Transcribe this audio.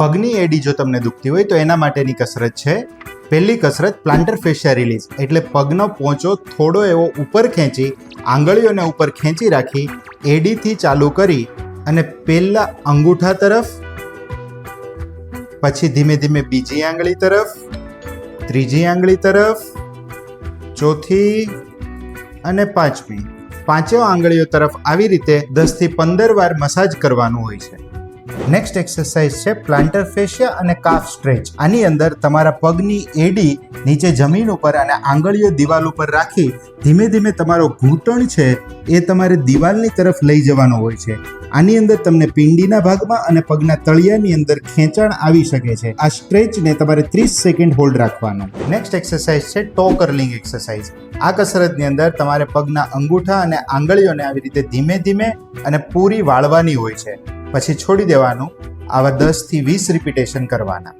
પગની એડી જો તમને દુખતી હોય તો એના માટેની કસરત છે. પહેલી કસરત પ્લાન્ટર ફેશિયા રિલીઝ એટલે પગનો પોંચો થોડો એવો ઉપર ખેંચી, આંગળીઓને ઉપર ખેંચી રાખી, એડીથી ચાલુ કરી અને પહેલા અંગૂઠા તરફ, પછી ધીમે ધીમે બીજી આંગળી તરફ, ત્રીજી આંગળી તરફ, ચોથી અને પાંચમી. પાંચેય આંગળીઓ તરફ આવી રીતે દસથી પંદર વાર મસાજ કરવાનું હોય છે. નેક્સ્ટ એક્સરસાઇઝ છે પ્લાન્ટર ફેશિયા અને કાફ સ્ટ્રેચ આની અંદર તમારા પગની એડી નીચે જમીન ઉપર અને આંગળીઓ દિવાલ ઉપર રાખી ધીમે ધીમે તમારો ઘૂંટણ છે એ તમારે દિવાલની તરફ લઈ જવાનો હોય છે. આની અંદર તમને પિંડીના ભાગમાં અને પગના તળિયાની અંદર ખેંચાણ આવી શકે છે. આ સ્ટ્રેચને તમારે ત્રીસ સેકન્ડ હોલ્ડ રાખવાનો. નેક્સ્ટ એક્સરસાઇઝ છે ટો કર્લિંગ એક્સરસાઇઝ આ કસરતની અંદર તમારે પગના અંગૂઠા અને આંગળીઓને આવી રીતે ધીમે ધીમે અને પૂરી વાળવાની હોય છે. પછી છોડી દેવાનું. આવા દસથી વીસ રિપીટેશન કરવાના.